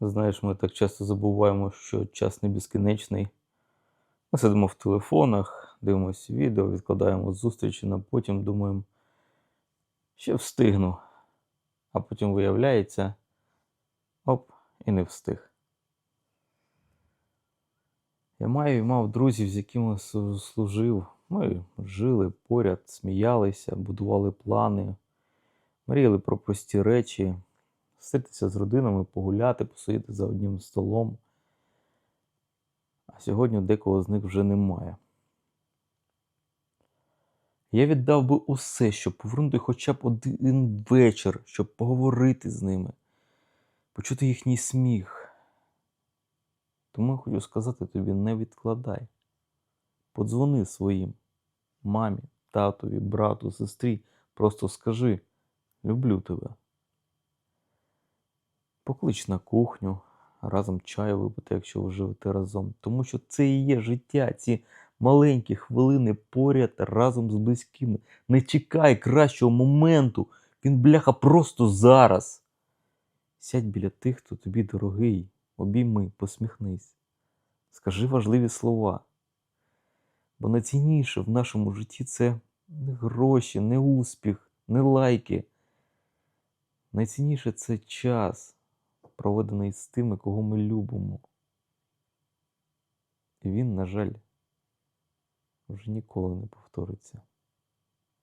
Знаєш, ми так часто забуваємо, що час не безкінечний. Ми сидимо в телефонах, дивимося відео, відкладаємо зустрічі на потім, думаємо, ще встигну. А потім виявляється, оп, і не встиг. Я маю і мав друзів, з якими служив. Ми жили поряд, сміялися, будували плани, мріяли про прості речі, зустрітися з родинами, погуляти, посидіти за одним столом. А сьогодні декого з них вже немає. Я віддав би усе, щоб повернути хоча б один вечір, щоб поговорити з ними, почути їхній сміх. Тому я хочу сказати тобі: не відкладай. Подзвони своїм мамі, татові, брату, сестрі. Просто скажи: люблю тебе. Поклич на кухню, разом чаю випити, якщо ви живете разом. Тому що це і є життя, ці маленькі хвилини поряд разом з близькими. Не чекай кращого моменту. Він бляха просто зараз. Сядь біля тих, хто тобі дорогий, обійми, посміхнись. Скажи важливі слова. Бо найцінніше в нашому житті це не гроші, не успіх, не лайки. Найцінніше це час, проведений з тими, кого ми любимо. І він, на жаль, вже ніколи не повториться.